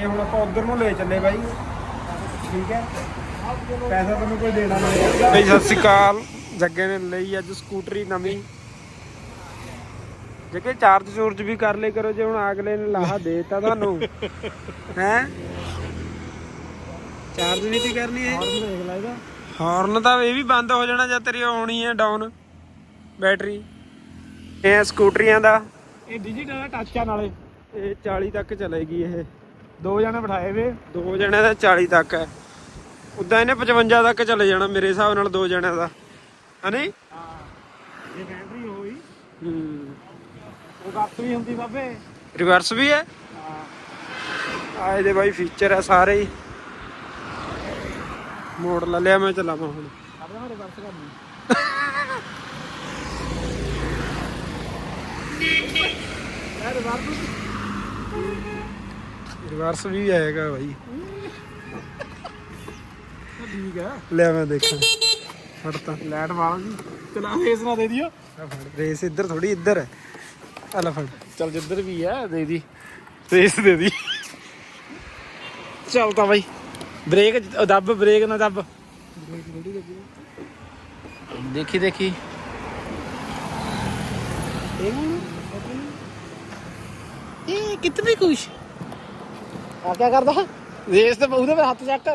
ਇਹ ਹੁਣ ਆਪਾਂ ਉਧਰ ਨੂੰ ਲੈ ਚੱਲੇ ਬਾਈ। ਠੀਕ ਹੈ। ਪੈਸਾ ਤੁਹਾਨੂੰ ਕੋਈ ਦੇਣਾ ਨਹੀਂ ਬਈ ਸਤਿ ਸ਼੍ਰੀ ਅਕਾਲ। ਜੱਗੇ ਨੇ ਲਈ ਅੱਜ ਸਕੂਟਰੀ ਨਵੀਂ। ਜੱਗੇ ਚਾਰਜ ਚੂਰਜ ਵੀ ਕਰ ਲੈ ਕਰੋ ਜੇ ਹੁਣ ਅਗਲੇ ਨੇ ਲਾਹਾ ਦੇਤਾ ਤੁਹਾਨੂੰ। ਹੈ? ਚਾਰਜ ਵੀ ਤੇ ਕਰਨੀ ਹੈ ਦੇਖ ਲੈ ਇਹਦਾ। ਹਾਰਨ ਤਾਂ ਇਹ ਵੀ ਬੰਦ ਹੋ ਜਾਣਾ ਜਦ ਤੇਰੀ ਆਉਣੀ ਹੈ ਡਾਊਨ ਬੈਟਰੀ। ਇਹ ਸਕੂਟਰੀਆਂ ਦਾ। ਇਹ ਡਿਜੀਟਲ ਟੱਚ ਆ ਨਾਲੇ। ਇਹ 40 ਤੱਕ ਚਲੇਗੀ ਇਹ। ਦੋ ਜਣੇ ਬਿਠਾਏ ਵੇ। ਦੋ ਜਣਿਆਂ ਦਾ 40 ਤੱਕ ਹੈ। ਉਦਾਂ ਇਹਨੇ 55 ਤੱਕ ਚਲੇ ਜਾਣਾ ਮੇਰੇ ਹਿਸਾਬ ਨਾਲ ਦੋ ਜਣਿਆਂ ਦਾ। ਹਨੀ ਹਾਂ। ਇਹ ਬੈਟਰੀ ਹੋਈ ਹੂੰ। ਉਹ ਗੱਤ ਵੀ ਹੁੰਦੀ ਬਾਬੇ। ਰਿਵਰਸ ਵੀ ਹੈ? ਹਾਂ। ਆ ਇਹਦੇ ਬਾਈ ਫੀਚਰ ਹੈ ਸਾਰੇ ਹੀ। ਮੋੜ ਲਾ ਲਿਆ ਮੈਂ ਚਲਾਵਾਂ ਹੁਣ। ਨਾਲ ਰਿਵਰਸ ਕਰਨੀ। ਯਾਰ ਰਿਵਰਸ ਰਿਵਰਸ ਵੀ ਆਏਗਾ ਬਾਈ। ਠੀਕ ਹੈ ਲੈ ਮੈਂ ਦੇਖਾਂ। ਫੜ ਤਾਂ ਲਾਈਟ ਵਾਲਾ ਜੀ। ਚਲਾ ਫੇਸ ਨਾ ਦੇ ਦਿਓ। ਆ ਫੜ ਰੇਸ ਇੱਧਰ ਥੋੜੀ ਇੱਧਰ ਹੈ। ਆ ਲੈ ਫੜ। ਚਲ ਜਿੱਧਰ ਵੀ ਹੈ ਦੇ ਦੀ। ਫੇਸ ਦੇ ਦੀ। ਚੱਲ ਤਾਂ ਬਾਈ। ਬ੍ਰੇਕ ਦੱਬ ਬ੍ਰੇਕ ਨਾ ਦੱਬ। ਦੇਖੀ ਦੇਖੀ। ਇਹ ਕਿਤਨੀ ਖੁਸ਼ ਆ ਕੀ ਕਰਦਾ? ਰੇਸ ਤੇ ਉਹਦੇ ਤੇ ਹੱਥ ਚੱਕ।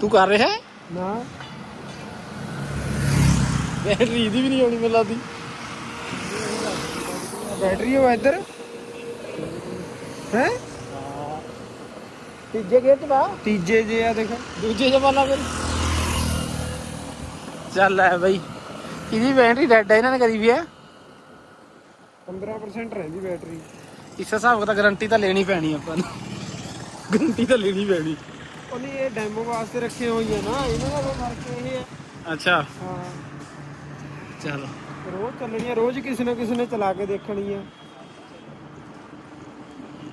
ਤੂੰ ਕਰ ਰਿਹਾ? ਹੈ ਨਾ। ਬੈਟਰੀ ਦੀ ਵੀ ਨਹੀਂ ਆਉਣੀ ਮੈਨੂੰ ਲੱਗਦੀ। ਬੈਟਰੀ ਹੋ ਇੱਧਰ। ਹੈ? ਤੀਜੇ ਗੇਅਰ ਚ ਬਾ ਤੀਜੇ ਜੇ ਆ ਦੇਖ। ਦੂਜੇ ਜਮਾਨਾ ਫਿਰ ਚੱਲ ਐ ਬਈ। ਇਹਦੀ ਬੈਟਰੀ ਡੈਡ ਹੈ ਇਹਨਾਂ ਨੇ ਕਰੀ ਵੀ ਹੈ 15% ਰਹਿੰਦੀ ਬੈਟਰੀ। ਇਸ ਹਿਸਾਬ ਦਾ ਗਾਰੰਟੀ ਤਾਂ ਲੈਣੀ ਪੈਣੀ ਆਪਾਂ ਨੂੰ। ਗਾਰੰਟੀ ਤਾਂ ਲੈਣੀ ਪੈਣੀ। ਉਹਨੇ ਇਹ ਡੈਮੋ ਵਾਸਤੇ ਰੱਖੇ ਹੋਈ ਹੈ ਨਾ ਇਹਨਾਂ ਦਾ ਫ਼ਰਕ ਇਹ ਹੈ। ਅੱਛਾ। ਹਾਂ। ਚਲੋ। ਰੋਜ਼ ਚੱਲਣੀ ਹੈ ਰੋਜ਼ ਕਿਸੇ ਨਾ ਕਿਸੇ ਨੇ ਚਲਾ ਕੇ ਦੇਖਣੀ ਹੈ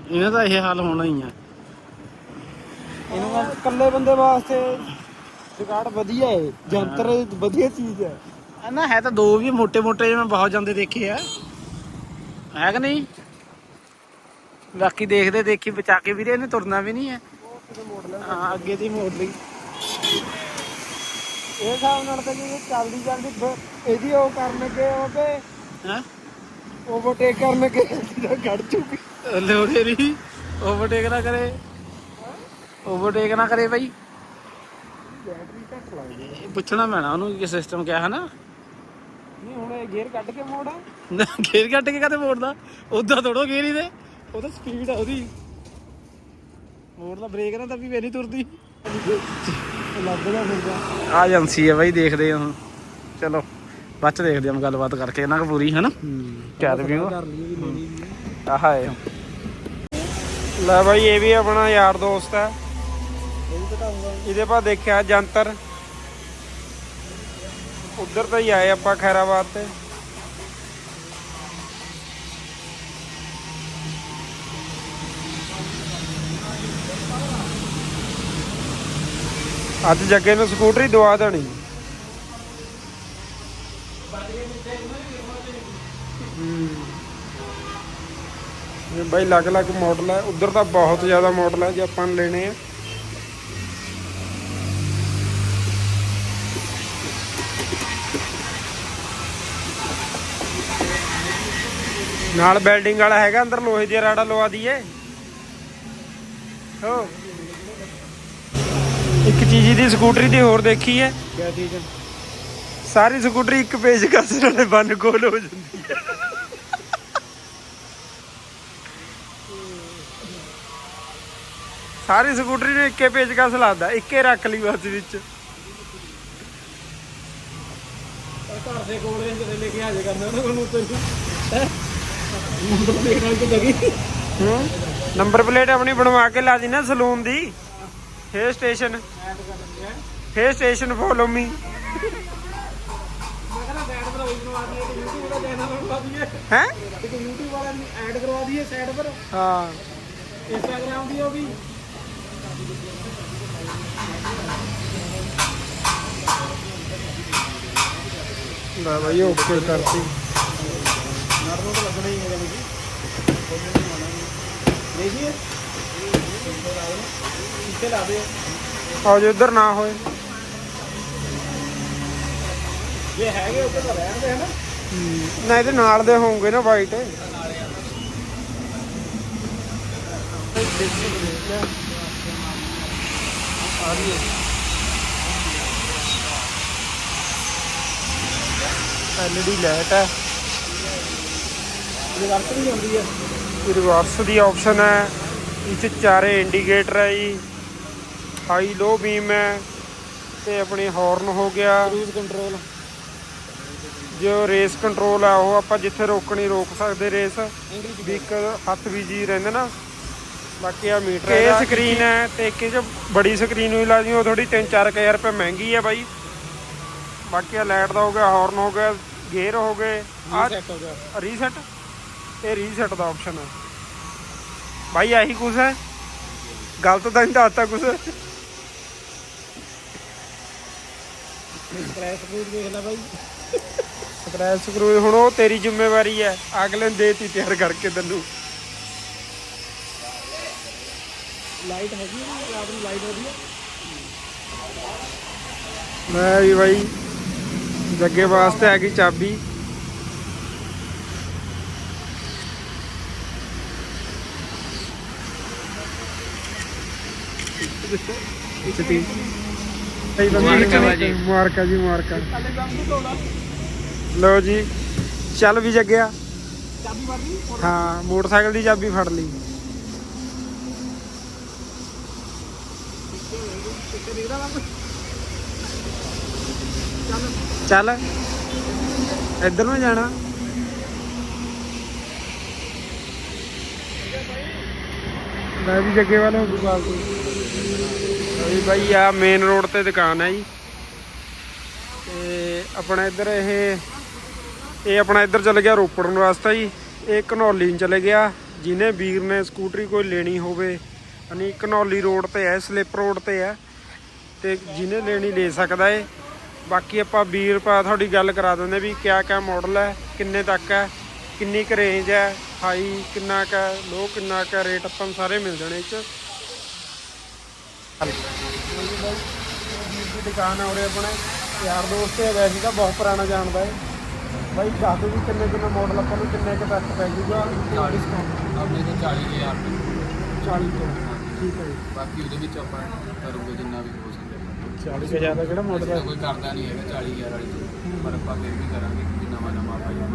ਇਹਨਾਂ ਦਾ ਇਹ ਹਾਲ ਹੋਣਾ ਹੀ ਆ। ਇਹਨਾਂ ਦਾ ਇਕੱਲੇ ਬੰਦੇ ਵਾਸਤੇ ਜੁਗਾੜ ਵਧੀਆ ਹੈ ਜੰਤਰ ਵਧੀਆ ਚੀਜ਼ ਹੈ ਨਾ ਹੈ ਤਾਂ ਦੋ ਵੀ ਮੋٹے ਮੋٹے ਜਿਵੇਂ ਬਹੁਤ ਜਾਂਦੇ ਦੇਖੇ ਆ। ਹੈ ਨਹੀਂ? ਬਾਕੀ ਦੇਖਦੇ ਦੇਖੀ ਬਚਾ ਕੇ ਵੀਰੇ ਇਹਨੇ ਤੁਰਨਾ ਵੀ ਨਹੀਂ ਹੈ। ਹਾਂ ਅੱਗੇ ਦੀ ਮੋੜ ਲਈ। ਇਹ ਹਿਸਾਬ ਨਾਲ ਤਾਂ ਜੇ ਚੱਲਦੀ ਚੱਲਦੀ ਬ- ਇਹਦੀ ਉਹ ਕਰਨਗੇ ਉਹਦੇ ਹੈ? ਓਵਰਟੇਕ ਕਰਨਗੇ ਤਾਂ ਗੜ ਚੁੱਕੀ। ਲੋੜੇ ਨਹੀਂ ਓਵਰਟੇਕ ਨਾ ਕਰੇ। ਓਵਰਟੇਕ ਨਾ ਕਰੇ ਬਾਈ। ਬੈਟਰੀ ਘੱਟ ਲੱਗਦੀ ਇਹ ਪੁੱਛਣਾ ਪੈਣਾ ਉਹਨੂੰ ਕਿ ਸਿਸਟਮ ਕਿਆ ਹੈ ਨਾ। ਨਹੀਂ ਹੁਣ ਇਹ ਗੇਅਰ ਕੱਢ ਕੇ ਮੋੜ ਨਾ ਗੇਰ ਕੱਟ ਕੇ ਕਦੇ ਮੋੜਦਾ? ਉਦਾਂ ਥੋੜੋ ਗੇਰ ਹੀ ਦੇ। ਉਹਦਾ ਸਪੀਡ ਆ ਉਹਦੀ। ਮੋੜਦਾ ਬ੍ਰੇਕ ਨਾਲ ਤਾਂ ਵੀ ਵੇ ਨਹੀਂ ਤੁਰਦੀ। ਲੱਭਦਾ ਫਿਰਦਾ ਆ ਏਜੰਸੀ ਹੈ ਬਾਈ ਦੇਖਦੇ ਹਾਂ ਹੁਣ। ਚਲੋ ਬਾਅਦ ਚ ਦੇਖਦੇ ਹਾਂ ਗੱਲਬਾਤ ਕਰਕੇ ਇਹਨਾਂ ਕੋ ਪੂਰੀ ਹੈ। ਨਾ ਕਿਆ ਰਿਵਿਊ ਕਰ ਲਈ ਵੀ ਲੈਣੀ ਵੀ ਹੈ ਆਹ ਹੈ। ਲੈ ਬਾਈ ਇਹ ਵੀ ਆਪਣਾ ਯਾਰ ਦੋਸਤ ਹੈ ਇਹ ਵੀ ਘਟਾਉਂਗਾ ਇਹਦੇ ਪਾ ਦੇਖਿਆ ਜੰਤਰ। ਉਧਰ ਤਾਂ ਹੀ ਆਏ ਆਪਾਂ ਖੈਰਾਬਾਦ ਤੇ। ਅੱਜ ਜੱਗੇ ਨੂੰ ਸਕੂਟਰੀ ਦਵਾ ਦੇਣੀ। ਇਹ ਬਾਈ ਅਲੱਗ-ਅਲੱਗ ਮਾਡਲ ਹੈ। ਉਧਰ ਤਾਂ ਬਹੁਤ ਜ਼ਿਆਦਾ ਮਾਡਲ ਹੈ ਜੇ ਆਪਾਂ ਲੈਣੇ ਆ। ਨਾਲ ਬਿਲਡਿੰਗ ਵਾਲਾ ਹੈਗਾ, ਅੰਦਰ ਲੋਹੇ ਦੀ ਰਾੜਾ ਲਵਾ ਦਈਏ। ਹੋ। ਇੱਕ ਚੀਜ਼ ਦੀ ਸਕੂਟਰੀ ਦੀ ਹੋਰ ਦੇਖੀ ਹੈ। ਚੀਜ਼ ਸਾਰੀ ਸਕੂਟਰੀ ਇੱਕ ਪੇਜ ਕਸ ਨਾਲੇ ਬੰਨ ਕੋਲ ਹੋ ਜਾਂਦੀ ਹੈ। ਸਾਰੀ ਸਕੂਟਰੀ ਨੂੰ ਇੱਕੇ ਪੇਜ ਕਸ ਲਾਦਾ ਇੱਕੇ ਰੱਖ ਲਈ ਬਸ ਵਿੱਚ। ਘਰ ਦੇ ਕੋਲੇ ਕਿਤੇ ਲੈ ਕੇ ਆ ਜਾ ਕਰਨਾ ਉਹਨਾਂ ਕੋਲ ਤੈਨੂੰ ਹੈ? ਮੁੰਡਾ ਦੇਖ ਨਾਲ ਕਿ ਦਗੀ ਹੂੰ? ਨੰਬਰ ਪਲੇਟ ਆਪਣੀ ਬਣਵਾ ਕੇ ਲਾ ਦੀ ਨਾ ਸਲੂਨ ਦੀ। ਹੇ ਸਟੇਸ਼ਨ ਐਡ ਕਰਨੀ ਹੈ ਹੇ ਸਟੇਸ਼ਨ ਫੋਲੋ ਮੀ ਮੈਂ ਕਹਿੰਦਾ ਬੈਡ ਪਰ ਹੋਈ ਬਣਵਾ ਦਈਏ ਤੇ YouTube ਦਾ ਚੈਨਲ ਬਣਵਾ ਦਈਏ ਹੈ ਤੇ ਕੋਈ YouTube ਵਾਲਾ ਇੱਥੇ ਲਾ ਦੇ ਜੇ ਉਧਰ ਨਾ ਹੋਏ। ਇਹ ਹੈਗੇ ਉੱਤੇ ਤਾਂ ਰਹਿਣਦੇ ਹਨਾ? ਨਾ ਇਹਦੇ ਨਾਲ ਦੇ ਹੋਣਗੇ ਨਾ ਵਾਈਟ ਐਲਈਡੀ ਲਾਈਟ ਹੈ। ਰਿਵਰਸ ਵੀ ਹੁੰਦੀ ਹੈ ਰਿਵਰਸ ਦੀ ਆਪਸ਼ਨ ਹੈ। ਇਹ 'ਚ ਚਾਰੇ ਇੰਡੀਕੇਟਰ ਹੈ ਜੀ। ਹਾਈ ਲੋ ਬੀਮ ਹੈ ਤੇ ਆਪਣੀ ਹਾਰਨ ਹੋ ਗਿਆ। ਕਰੂਜ਼ ਕੰਟਰੋਲ ਜੋ ਰੇਸ ਕੰਟਰੋਲ ਆ ਉਹ ਆਪਾਂ ਜਿੱਥੇ ਰੋਕਣੀ ਰੋਕ ਸਕਦੇ ਰੇਸ ਵੀ ਇੱਕ ਹੱਥ ਵੀ ਜੀ ਰਹਿੰਦੇ ਨਾ। ਬਾਕੀ ਆ ਮੀਟਰ ਇਹ ਸਕਰੀਨ ਹੈ ਤੇ ਇੱਕ ਇਹ 'ਚ ਬੜੀ ਸਕਰੀਨ ਵੀ ਲਾ ਦੀ ਉਹ ਥੋੜੀ 3-4000 ਰੁਪਏ ਮਹਿੰਗੀ ਹੈ ਬਾਈ। ਬਾਕੀ ਆ ਲਾਈਟ ਦਾ ਹੋ ਗਿਆ ਹਾਰਨ ਹੋ ਗਿਆ ਗੇਅਰ ਹੋ ਗਏ। ਆ ਹੋ ਗਿਆ। ਰੀਸੈਟ ਇਹ ਰੀਸੈਟ ਦਾ ਆਪਸ਼ਨ ਹੈ। ਬਾਈ ਆਹੀ ਕੁਛ ਹੈ? ਗਲਤ ਤਾਂ ਨਹੀਂ ਦੱਸਤਾ ਕੁਛ। ਕ੍ਰੈਸ਼ ਕਰੂਜ਼ ਦੇਖ ਲੈ ਬਾਈ। ਸਕ੍ਰੈਚ ਸਕਰੂ ਹੁਣ ਉਹ ਤੇਰੀ ਜ਼ਿੰਮੇਵਾਰੀ ਹੈ। ਅਗਲੇ ਨੇ ਦੇਤੀ ਤਿਆਰ ਕਰਕੇ ਤੈਨੂੰ। ਲਾਈਟ ਹੈਗੀ ਨੂੰ ਲਾਈਟ ਵਧੀਆ ਮੈਂ ਵੀ ਬਾਈ ਜੱਗੇ ਵਾਸਤੇ ਆ ਗਈ ਚਾਬੀ। ਸਹੀ ਬੰਦਾ। ਜੀ। ਮੁਬਾਰਕਾਂ ਜੀ ਮੁਬਾਰਕਾਂ ਲਓ ਜੀ ਚੱਲ ਵੀ ਜੱਗਿਆ। ਚਾਬੀ ਮਾਰ ਲਈ ਹਾਂ ਮੋਟਰਸਾਈਕਲ ਦੀ ਚਾਬੀ ਫੜ ਲਈ। ਚੱਲ। ਇੱਧਰ ਨੂੰ ਜਾਣਾ। ਮੈਂ ਵੀ ਜੱਗੇ ਵਾਲੇ ਦੁਕਾਨ ਤੋਂ। ਵੀ ਬਾਈ ਆ ਮੇਨ ਰੋਡ ਤੇ ਦੁਕਾਨ ਹੈ ਜੀ। ਤੇ ਆਪਣਾ ਇੱਧਰ ਇਹ ਇਹ ਆਪਣਾ ਇੱਧਰ ਚਲੇ ਗਿਆ ਰੋਪੜ ਨੂੰ ਰਸਤਾ ਜੀ। ਇਹ ਘਨੌਲੀ ਨੂੰ ਚਲੇ ਗਿਆ। ਜਿਹਨੇ ਵੀਰ ਨੇ ਸਕੂਟਰੀ ਕੋਈ ਲੈਣੀ ਹੋਵੇ, ਯਾਨੀ ਘਨੌਲੀ ਰੋਡ ਤੇ ਹੈ, ਸਲਿੱਪ ਰੋਡ ਤੇ ਹੈ, ਤੇ ਜਿਹਨੇ ਲੈਣੀ ਲੈ ਸਕਦਾ ਏ। ਬਾਕੀ ਆਪਾਂ ਵੀਰ ਪਾ ਤੁਹਾਡੀ ਗੱਲ ਕਰਾ ਦਿੰਦੇ ਵੀ ਕਿਆ ਕਿਆ ਮਾਡਲ ਹੈ, ਕਿੰਨੇ ਤੱਕ ਹੈ, ਕਿੰਨੀ ਕੁ ਰੇਂਜ ਹੈ ਹਾਈ ਕਿੰਨਾ ਕੁ ਲੋ ਕਿੰਨਾ ਕੁ ਰੇਟ ਆਪਾਂ ਨੂੰ ਸਾਰੇ ਮਿਲ ਜਾਣੇ ਇਹ ਚ। ਦੀ ਦੁਕਾਨ ਆ ਉਰੇ ਆਪਣੇ ਯਾਰ ਦੋਸਤ ਹੈ ਵੈਸੇ ਤਾਂ ਬਹੁਤ ਪੁਰਾਣਾ ਜਾਣਦਾ ਹੈ ਬਾਈ ਦੱਸ ਦਿਓ ਵੀ ਕਿੰਨੇ ਕਿੰਨੇ ਮਾਡਲ ਆਪਾਂ ਨੂੰ ਕਿੰਨੇ ਕੁ ਤੱਕ ਪੈ ਜੂਗਾ ਡਿਸਕਾਊਂਟ ਆਪਣੇ ਤੋਂ 40000 ਰੁਪਏ 40 ਤੋਂ ਠੀਕ ਹੈ ਜੀ। ਬਾਕੀ ਉਹਦੇ ਵਿੱਚ ਆਪਾਂ ਕਰੂਗੇ ਜਿੰਨਾ ਵੀ ਹੋ ਸਕੇ। 40 ਤੋਂ ਜ਼ਿਆਦਾ ਕਿਹੜਾ ਮਾਡਲ ਹੈ? ਕੋਈ ਕਰਦਾ ਨਹੀਂ ਹੈਗਾ 40000 ਵਾਲੀ ਪਰ ਆਪਾਂ ਫਿਰ ਵੀ ਕਰਾਂਗੇ ਕਿ ਨਵਾਂ ਜ਼ਰੂਰ ਕਰਿਆ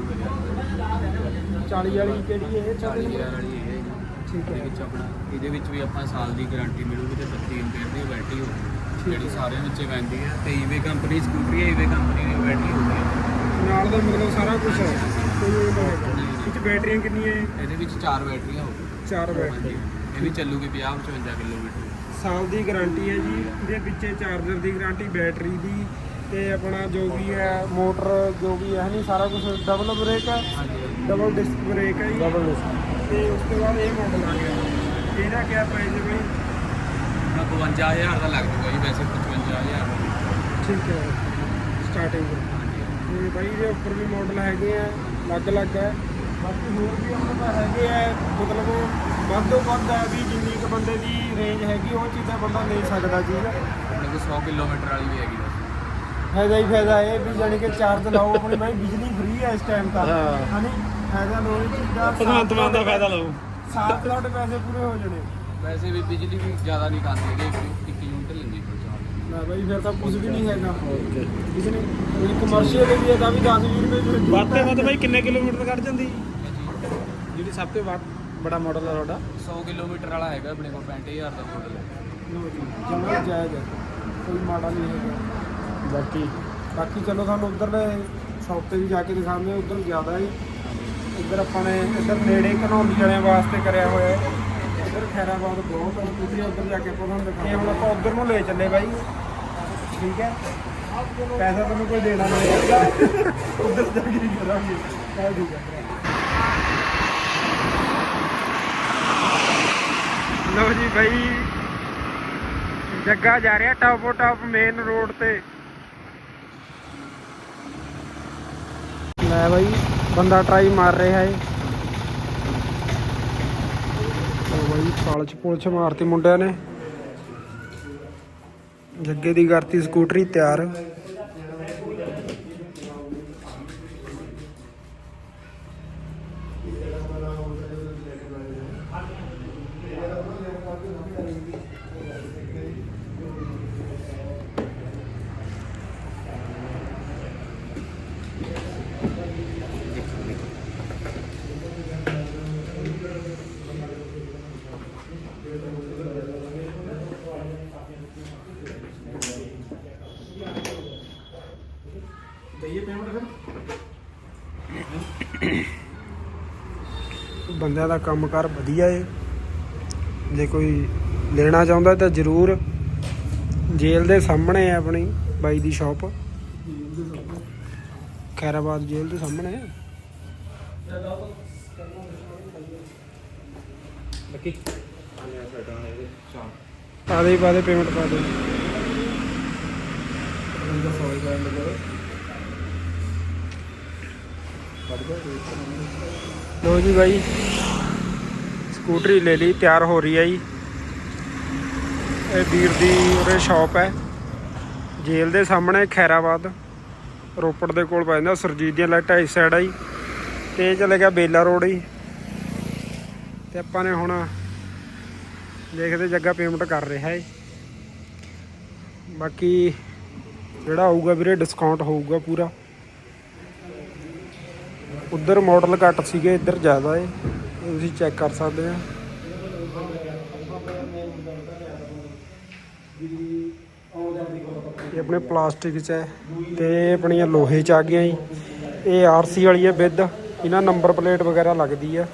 40 ਵਾਲੀ ਕਿਹੜੀ ਹੈ 40000 ਵਾਲੀ ਇਹ ਹੈ। ਠੀਕ ਇਹਦੇ ਹੈ। ਵਿੱਚ ਆਪਣਾ ਇਹਦੇ ਵਿੱਚ ਵੀ ਆਪਾਂ ਸਾਲ ਦੀ ਗਾਰੰਟੀ ਮਿਲੂਗੀ ਤੇ 32 ਐਂਪੀਅਰ ਦੀ ਬੈਟਰੀ ਹੋਊਗੀ। ਜਿਹੜੀ ਸਾਰਿਆਂ ਵਿੱਚ ਪੈਂਦੀ ਹੈ ਤੇ ਈਵੇ ਕੰਪਨੀ ਸਕੂਟਰੀ ਹੈ ਈਵੇ ਕੰਪਨੀ ਦੀ ਬੈਟਰੀ ਹੁੰਦੀ ਹੈ ਨਾਲ ਦਾ ਮਤਲਬ ਸਾਰਾ ਕੁਝ ਹੈ। ਕੋਈ ਉਹ ਨਹੀਂ। ਹੈਗਾ ਇਹ 'ਚ ਬੈਟਰੀਆਂ ਕਿੰਨੀਆਂ ਹੈ? ਇਹਦੇ ਵਿੱਚ ਚਾਰ ਬੈਟਰੀਆਂ ਹੋਊਗੀ ਚਾਰ ਹਾਂਜੀ ਬੈਟਰੀ ਇਹ ਵੀ ਚੱਲੂਗੀ 50 55 ਕਿਲੋਮੀਟਰ। ਸਾਲ ਦੀ ਗਾਰੰਟੀ ਹੈ ਜੀ। ਇਹਦੇ ਪਿੱਛੇ ਚਾਰਜਰ ਦੀ ਗਾਰੰਟੀ ਬੈਟਰੀ ਦੀ ਤੇ ਆਪਣਾ ਜੋ ਵੀ ਹੈ ਮੋਟਰ ਜੋ ਵੀ ਹੈ ਨਹੀਂ ਸਾਰਾ ਕੁਝ ਡਬਲ ਬ੍ਰੇਕ ਹੈ। ਹਾਂਜੀ। ਡਬਲ ਡਿਸਕ ਬ੍ਰੇਕ ਹੈ ਜੀ। ਡਬਲ ਡਿਸਕ ਤੇ ਉਸ ਤੋਂ ਬਾਅਦ ਇਹ ਮਾਡਲ ਆ ਗਿਆ। ਇਹਦਾ ਕਿਆ ਪ੍ਰਾਈਸ ਹੈ ਬਾਈ? ਆਪਣਾ 52000 ਦਾ ਲੱਗ ਜੂਗਾ ਜੀ ਵੈਸੇ 55000 ਦਾ। ਠੀਕ ਹੈ। ਸਟਾਰਟਿੰਗ ਤੇ। ਬਾਈ ਦੇ ਉੱਪਰ ਵੀ ਮਾਡਲ ਹੈਗੇ ਆ ਅਲੱਗ-ਅਲੱਗ ਹੈ ਬਾਕੀ ਹੋਰ ਵੀ ਆਪਣੇ ਕੋਲ ਹੈਗੇ ਆ ਮਤਲਬ ਵੱਧ ਤੋਂ ਵੱਧ ਹੈ ਵੀ ਜਿੰਨੀ ਕੁ ਬੰਦੇ ਦੀ ਰੇਂਜ ਹੈਗੀ ਉਹ ਚੀਜ਼ਾਂ ਬੰਦਾ ਲੈ ਸਕਦਾ ਚੀਜ਼ ਆਪਣੇ ਕੋਲ 100 ਕਿਲੋਮੀਟਰ ਵਾਲੀ ਵੀ ਹੈਗੀ। ਫਾਇਦਾ ਹੀ ਫਾਇਦਾ ਇਹ ਵੀ ਜਾਣੀ ਕਿ ਚਾਰਜ ਲਾਓ ਆਪਣੀ ਬਾਈ ਬਿਜਲੀ ਫ੍ਰੀ ਹੈ ਇਸ ਟਾਈਮ ਤਾਂ। ਹਾਂ। ਹਨੀ ਫਾਇਦਾ ਲੋ ਇਹ ਚੀਜ਼ ਦਾ ਭਗਵੰਤ ਮਾਨ ਦਾ ਫਾਇਦਾ ਲਓ। ਸਾਥ ਤੁਹਾਡੇ ਪੈਸੇ ਪੂਰੇ ਹੋ ਜਾਣੇ। ਵੈਸੇ ਵੀ ਬਿਜਲੀ ਵੀ ਜ਼ਿਆਦਾ ਨਹੀਂ ਖਾਂਦੀ ਇੱਕ- ਇੱਕ ਯੂਨਿਟ ਲੈਂਦੀ ਕੋਈ ਨਾ ਬਾਈ ਫਿਰ ਤਾਂ ਕੁਝ ਵੀ ਨਹੀਂ ਹੈਗਾ। ਨਹੀਂ। ਕੋਈ ਕਮਰਸ਼ੀਅਲ ਵੀ ਹੈ ਤਾਂ ਵੀ 10 20 ਰੁਪਏ ਚ ਵੱਧ ਤੇ ਵੱਧ ਬਾਈ ਕਿੰਨੇ ਕਿਲੋਮੀਟਰ ਕੱਢ ਜਾਂਦੀ? ਜਿਹੜੀ ਸਭ ਤੋਂ ਵੱਧ ਬੜਾ ਮਾਡਲ ਹੈ ਤੁਹਾਡਾ। 100 ਕਿਲੋਮੀਟਰ ਵਾਲਾ ਹੈਗਾ ਆਪਣੇ ਕੋਲ 65000 ਦਾ ਮਾਡਲ ਹੈ। ਜਮਾ ਜਾਇਜ਼ ਹੈ। ਕੋਈ ਮਾੜਾ ਨਹੀਂ ਹੈਗਾ। ਬਾਕੀ? ਬਾਕੀ ਚਲੋ ਸਾਨੂੰ ਉਧਰਲੇ ਸ਼ਾਪ ਤੇ ਵੀ ਜਾ ਕੇ ਦਿਖਾਉਂਦੇ ਉਧਰ ਜ਼ਿਆਦਾ ਹੈ ਇੱਧਰ ਆਪਾਂ ਨੇ ਇੱਧਰ ਨੇੜੇ ਘਨੌਲੀ ਵਾਲਿਆਂ ਵਾਸਤੇ ਕਰਿਆ ਹੋਇਆ ਹੈ। ਇੱਧਰ ਖੈਰਾਬਾਦ ਬਹੁਤ ਹੈ ਤੁਸੀਂ ਉੱਧਰ ਜਾ ਕੇ ਆਪਾਂ ਤੁਹਾਨੂੰ ਦਿਖਾਉਂਦੇ ਹੁਣ ਆਪਾਂ ਉਧਰ ਨੂੰ ਲੈ ਚੱਲੇ ਬਾਈ। ਠੀਕ ਹੈ? ਪੈਸਾ ਤੁਹਾਨੂੰ ਕੋਈ ਦੇਣਾ ਨਹੀਂ। ਹੈਗਾ ਜਾ ਕੇ ਕਰਾਂਗੇ। ਚੱਲ ਠੀਕ ਹੈ। ਲਓ ਜੀ ਬਾਈ। ਜੱਗਾ ਜਾ ਰਿਹਾ ਟਾਪੋ ਟਾਪ ਮੇਨ ਰੋਡ ਤੇ। ਲੈ ਬਾਈ। ਬੰਦਾ ਟਰਾਈ ਮਾਰ ਰਿਹਾ ਹੈ। ਉਹ ਬਾਈ ਪਾਲਚ ਪੁਲਚ ਮਾਰਤੀ ਮੁੰਡਿਆਂ ਨੇ। ਜੱਗੇ ਦੀ ਕਰਤੀ ਸਕੂਟਰੀ ਤਿਆਰ। ਬੰਦਿਆਂ ਦਾ ਕੰਮਕਾਰ ਵਧੀਆ ਏ। ਜੇ ਕੋਈ ਲੈਣਾ ਚਾਹੁੰਦਾ ਤਾਂ ਜ਼ਰੂਰ ਜੇਲ੍ਹ ਦੇ ਸਾਹਮਣੇ ਹੈ ਆਪਣੀ ਬਾਈ ਦੀ ਸ਼ਾਪ। ਖੈਰਾਬਾਦ ਜੇਲ੍ਹ ਦੇ ਸਾਹਮਣੇ ਹੈ ਲੱਕੀ ਪਾ ਦੇ ਪਾ ਦੇ ਪੇਮੈਂਟ ਪਾ ਦੇ। ਲੋ ਜੀ ਬਾਈ। ਸਕੂਟਰੀ ਲੈ ਲਈ, ਤਿਆਰ ਹੋ ਰਹੀ ਹੈ ਜੀ। ਇਹ ਵੀਰ ਦੀ ਉਰੇ ਸ਼ਾਪ ਹੈ। ਜੇਲ੍ਹ ਦੇ ਸਾਹਮਣੇ, ਖੈਰਾਬਾਦ। ਰੋਪੜ ਦੇ ਕੋਲ ਪੈ ਜਾਂਦਾ, ਸੁਰਜੀਤ ਦੀਆਂ ਲਾਈਟਾਂ ਇਸ ਸਾਈਡ ਆ ਜੀ। ਤੇ ਇਹ ਚਲੇ ਗਿਆ ਬੇਲਾ ਰੋਡ ਜੀ। ਤੇ ਆਪਾਂ ਨੇ ਹੁਣ ਦੇਖਦੇ ਜੱਗਾ ਪੇਮੈਂਟ ਕਰ ਰਿਹਾ ਹੈ। ਬਾਕੀ ਜਿਹੜਾ ਆਊਗਾ ਵੀਰੇ ਡਿਸਕਾਊਂਟ ਹੋਊਗਾ ਪੂਰਾ। ਉੱਧਰ ਮਾਡਲ ਘੱਟ ਸੀਗੇ, ਇੱਧਰ ਜ਼ਿਆਦਾ ਏ। ਇਹ ਤੁਸੀਂ ਚੈੱਕ ਕਰ ਸਕਦੇ ਆ। ਇਹ ਆਪਣੇ ਪਲਾਸਟਿਕ 'ਚ ਹੈ ਤੇ ਆਪਣੀਆਂ ਲੋਹੇ 'ਚ ਆ ਗਈਆਂ ਜੀ। ਇਹ ਆਰਸੀ ਵਾਲੀ ਹੈ ਵਿਦ। ਇਹਨਾਂ ਨੰਬਰ ਪਲੇਟ ਵਗੈਰਾ ਲੱਗਦੀ ਆ।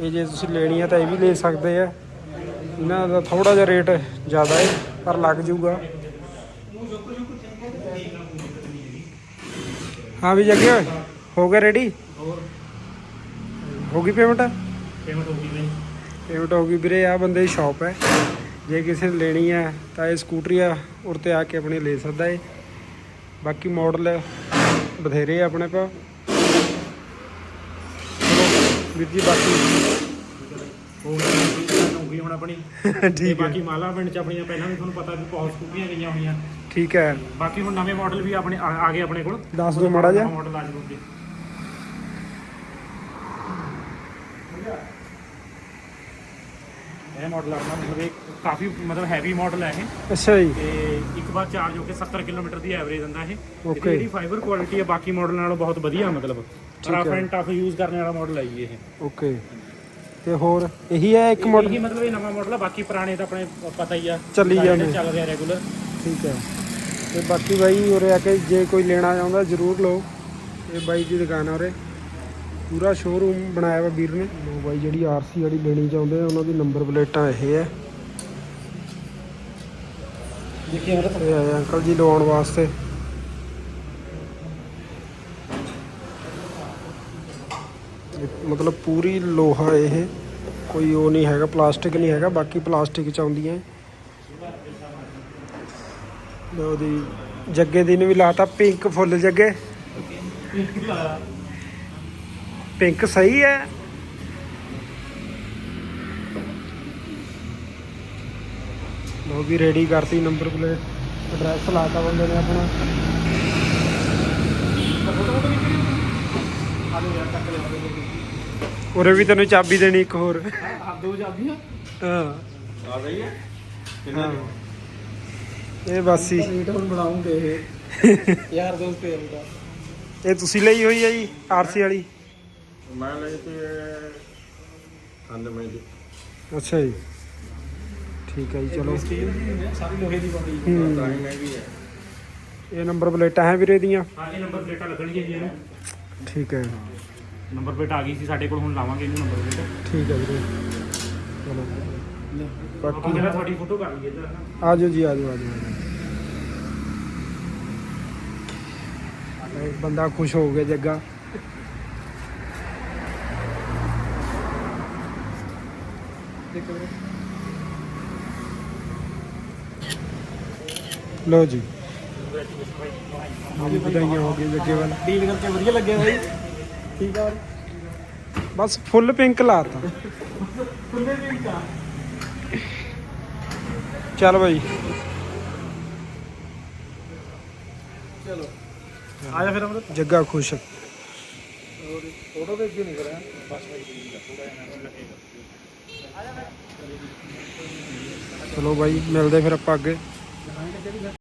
ਇਹ ਜੇ ਤੁਸੀਂ ਲੈਣੀ ਆ ਤਾਂ ਇਹ ਵੀ ਲੈ ਸਕਦੇ ਆ। ਇਹਨਾਂ ਦਾ ਥੋੜਾ ਜਿਹਾ ਰੇਟ ਜ਼ਿਆਦਾ ਹੈ ਪਰ ਲੱਗ ਜਾਊਗਾ ਹਾਂ ਵੀ ਜੱਗੇ ਹੋ ਗਿਆ ਰੈਡੀ ਹੋ ਗਈ ਪੇਮੈਂਟ ਪੇਮੈਂਟ ਹੋ ਗਈ ਬਈ। ਪੇਮੈਂਟ ਹੋ ਗਈ ਵੀਰੇ ਆ ਬੰਦੇ ਦੀ ਸ਼ਾਪ ਹੈ। ਜੇ ਕਿਸੇ ਨੇ ਲੈਣੀ ਹੈ ਤਾਂ ਇਹ ਸਕੂਟਰੀ ਆ ਉਰ ਤੇ ਆ ਕੇ ਆਪਣੇ ਲੈ ਸਕਦਾ ਹੈ ਬਾਕੀ ਮਾਡਲ ਬਥੇਰੇ ਆ ਆਪਣੇ ਕੋਲ। ਵੀਰ ਜੀ ਬਾਕੀ ਹੋ ਗਈ ਹੋ ਗਈ ਹੁਣ ਆਪਣੀ। ਤੇ ਠੀਕ ਹੈ। ਬਾਕੀ ਮਾਲਾ ਪਿੰਡ ਚ ਆਪਣੀਆਂ ਪਹਿਲਾਂ ਵੀ ਤੁਹਾਨੂੰ ਪਤਾ ਵੀ ਬਹੁਤ ਸਕੂਟੀਆਂ ਗਈਆਂ ਹੋਈਆਂ। ਠੀਕ ਹੈ। ਬਾਕੀ ਹੁਣ ਨਵੇਂ ਮਾਡਲ ਵੀ ਆਪਣੇ ਆ ਆ ਗਏ ਆਪਣੇ ਕੋਲ। ਦੱਸ ਦਿਓ ਮਾੜਾ ਜਿਹਾ। ਮਾਡਲ ਆ ਜੂਗੇ ਇਹ ਮਾਡਲ ਆਪਣਾ ਮਤਲਬ ਇਹ ਕਾਫੀ ਮਤਲਬ ਹੈਵੀ ਮਾਡਲ ਹੈ ਇਹ। ਅੱਛਾ ਜੀ। ਤੇ ਇੱਕ ਵਾਰ ਚਾਰਜ ਹੋ ਕੇ 70 ਕਿਲੋਮੀਟਰ ਦੀ ਐਵਰੇਜ ਦਿੰਦਾ ਇਹ। Okay. ਤੇ ਜਿਹੜੀ ਫਾਈਬਰ ਕੁਆਲਿਟੀ ਹੈ ਬਾਕੀ ਮਾਡਲ ਨਾਲੋਂ ਬਹੁਤ ਵਧੀਆ ਮਤਲਬ। ਰਫ ਹੈ। ਐਂਡ ਟਫ ਯੂਜ਼ ਕਰਨ ਵਾਲਾ ਮਾਡਲ ਹੈ ਜੀ ਇਹ। ਓਕੇ ਤੇ ਹੋਰ ਇਹੀ ਹੈ ਇੱਕ ਮਾਡਲ ਇਹੀ ਮਤਲਬ ਇਹ ਨਵਾਂ ਮਾਡਲ ਹੈ ਬਾਕੀ ਪੁਰਾਣੇ ਤਾਂ ਆਪਣੇ ਪਤਾ ਹੀ ਆ। ਚੱਲੀ ਸਾਰੇ ਜਾਂਦੇ। ਚੱਲ ਰਿਹਾ ਰੈਗੂਲਰ ਠੀਕ ਹੈ। ਤੇ ਬਾਕੀ ਬਾਈ ਉਰੇ ਆ ਕੇ ਜੇ ਕੋਈ ਲੈਣਾ ਚਾਹੁੰਦਾ ਜ਼ਰੂਰ ਲਓ। ਇਹ ਬਾਈ ਦੀ ਦੁਕਾਨ ਆ ਉਰੇ। ਪੂਰਾ ਸ਼ੋਰੂਮ ਬਣਾਇਆ ਵਾ ਵੀਰ ਨੇ। ਲੋ ਬਾਈ ਜਿਹੜੀ ਆਰਸੀ ਵਾਲੀ ਲੈਣੀ ਚਾਹੁੰਦੇ ਆ ਉਹਨਾਂ ਦੀ ਨੰਬਰ ਪਲੇਟਾਂ ਇਹ ਹੈ ਇਹ ਆਏ ਅੰਕਲ ਜੀ ਲਵਾਉਣ ਵਾਸਤੇ। ਮਤਲਬ ਪੂਰੀ ਲੋਹਾ ਇਹ। ਕੋਈ ਉਹ ਨਹੀਂ ਹੈਗਾ ਪਲਾਸਟਿਕ ਨਹੀਂ ਹੈਗਾ ਬਾਕੀ ਪਲਾਸਟਿਕ ਚ ਆਉਂਦੀਆਂ। ਲੋ ਦੀ ਜੱਗੇ ਦੀ ਨੇ ਵੀ ਲਾਤਾ ਪਿੰਕ ਫੁੱਲ ਜੱਗੇ। ਪਿੰਕ ਸਹੀ ਹੈ। ਲੋ ਵੀ ਰੈਡੀ ਕਰਤੀ ਨੰਬਰ ਪਲੇਟ ਐਡਰੈਸ ਲਾਤਾ ਬੰਦੇ ਨੇ ਆਪਣਾ। ਉਰੇ ਵੀ ਤੈਨੂੰ ਚਾਬੀ ਦੇਣੀ ਇੱਕ ਹੋਰ। ਦੋ ਜਾਂਦੀਆਂ ਹਾਂ। ਆ ਰਹੀ ਹੈ। ਹਾਂ ਇਹ ਬਾਸੀ। ਹੁਣ ਬਣਾਉਂਗੇ ਯਾਰ ਦੋਸਤ ਇਹ ਤੁਸੀਂ ਲਈ ਹੋਈ ਹੈ ਜੀ ਆਰਸੀ ਵਾਲੀ? ਮੈਂ ਲਈ ਤੇ ਅੱਛਾ ਜੀ। ਠੀਕ ਹੈ ਜੀ ਚਲੋ। ਸਟੀਲ ਦੀ ਹੈ ਸਾਰੀ ਲੋਹੇ ਦੀ ਬਣੀ ਹੂੰ। ਤਾਂ ਹੀ ਮਹਿੰਗੀ ਹੈ। ਇਹ ਨੰਬਰ ਪਲੇਟਾਂ ਹੈ ਵੀਰੇ ਦੀਆਂ? ਹਾਂ ਇਹ ਨੰਬਰ ਪਲੇਟਾਂ ਲੱਗਣਗੀਆਂ ਜੀ ਇਹਨੂੰ। ਠੀਕ ਹੈ। ਨੰਬਰ ਪਲੇਟ ਆ ਗਈ ਸੀ ਸਾਡੇ ਕੋਲ ਹੁਣ ਲਾਵਾਂਗੇ ਇਹਨੂੰ ਨੰਬਰ ਪਲੇਟ। ਠੀਕ ਹੈ ਵੀਰੇ। ਚਲੋ। ਬਾਕੀ ਜਿਹੜਾ ਤੁਹਾਡੀ ਫੋਟੋ ਕਰ ਲਈਏ ਇੱਧਰ। ਆ ਜਾਓ ਜੀ ਆ ਜਾਓ ਆ ਜਾਓ। ਇਹ ਬੰਦਾ ਖੁਸ਼ ਹੋ ਗਿਆ ਜੱਗਾ। ਲੋ ਜੀ ਹਾਂਜੀ ਵਧਾਈਆਂ ਹੋ ਗਈਆਂ ਜੱਗੇ ਵੱਲ ਡੀਲ ਕਰਕੇ ਵਧੀਆ ਲੱਗਿਆ ਬਾਈ ਠੀਕ ਆ ਬਸ ਫੁੱਲ ਪਿੰਕ ਲਾਤਾ ਫੁੱਲੇ ਪਿੰਕ ਆ ਚੱਲ ਬਾਈ ਚਲੋ ਆ ਜਾ ਫਿਰ ਅਮਰਤ ਜੱਗਾ ਖੁਸ਼ ਫੋਟੋ ਦੇ ਅੱਗੇ ਨਹੀਂ ਕਰਿਆ ਬਸ ਥੋੜਾ ਜਿਹਾ ਚਲੋ ਬਾਈ ਮਿਲਦੇ ਫਿਰ ਆਪਾਂ ਅੱਗੇ।